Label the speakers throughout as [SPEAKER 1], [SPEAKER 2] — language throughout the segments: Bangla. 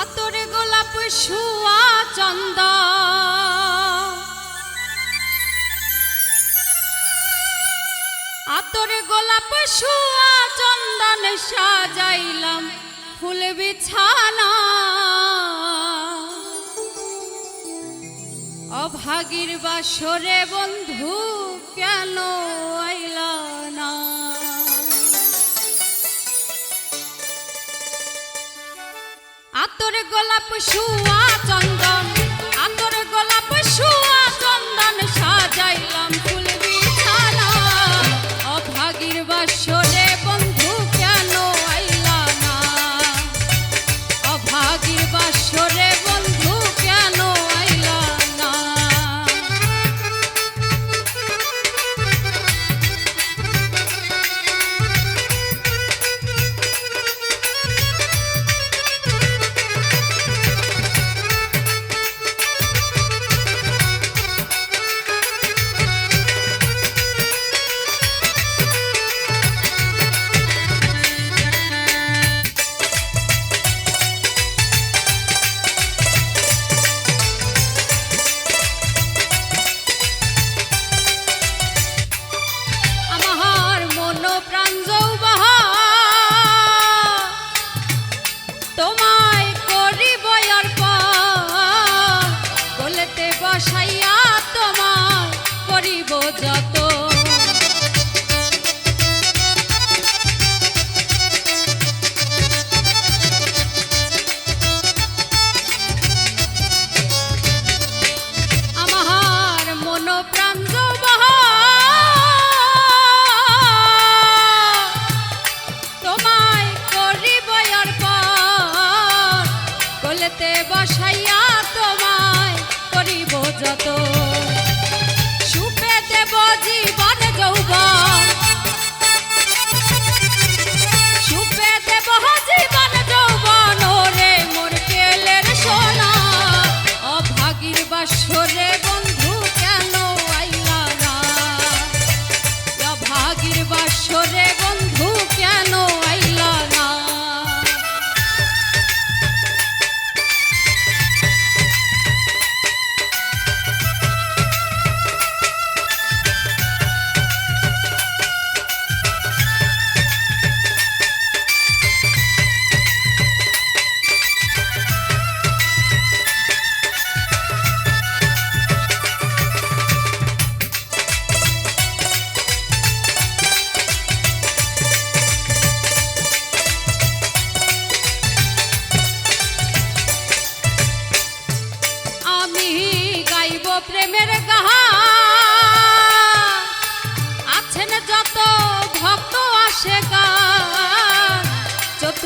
[SPEAKER 1] আতর গোলাপ শুয়া চন্দ। আতর গোলাপ শুয়া চন্দন সাজাইলাম ফুল বিছানা। অভাগীর বাসরে বন্ধু কেন আই গোলাপ শুয়া চন্দন।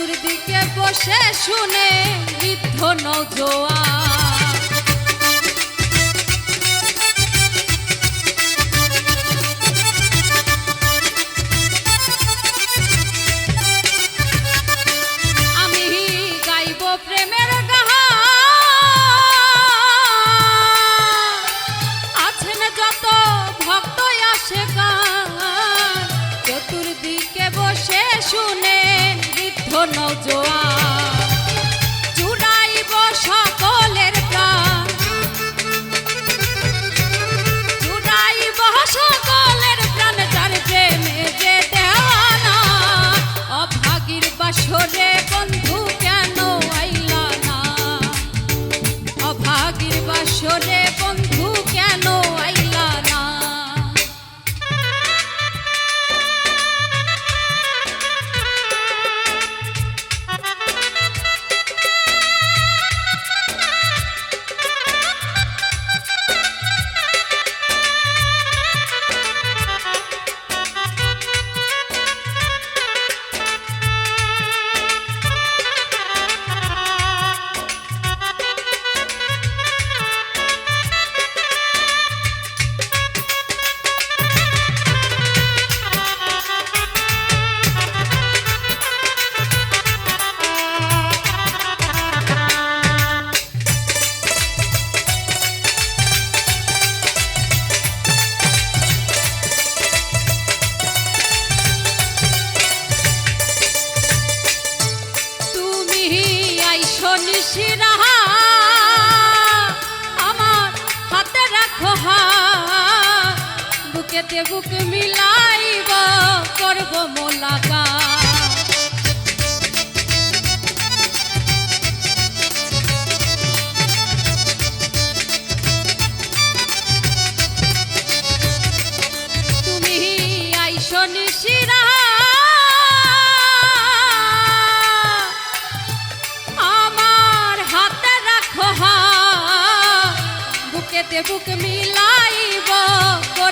[SPEAKER 1] চতুর্দিকে বসে শুনে বৃদ্ধ নজোয়া। বুকেতে বুক মিলাইব করব মোলাকা। তুমি আমার হাতে রাখো বুকেতে বুক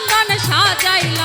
[SPEAKER 1] চন্দন সাজাইল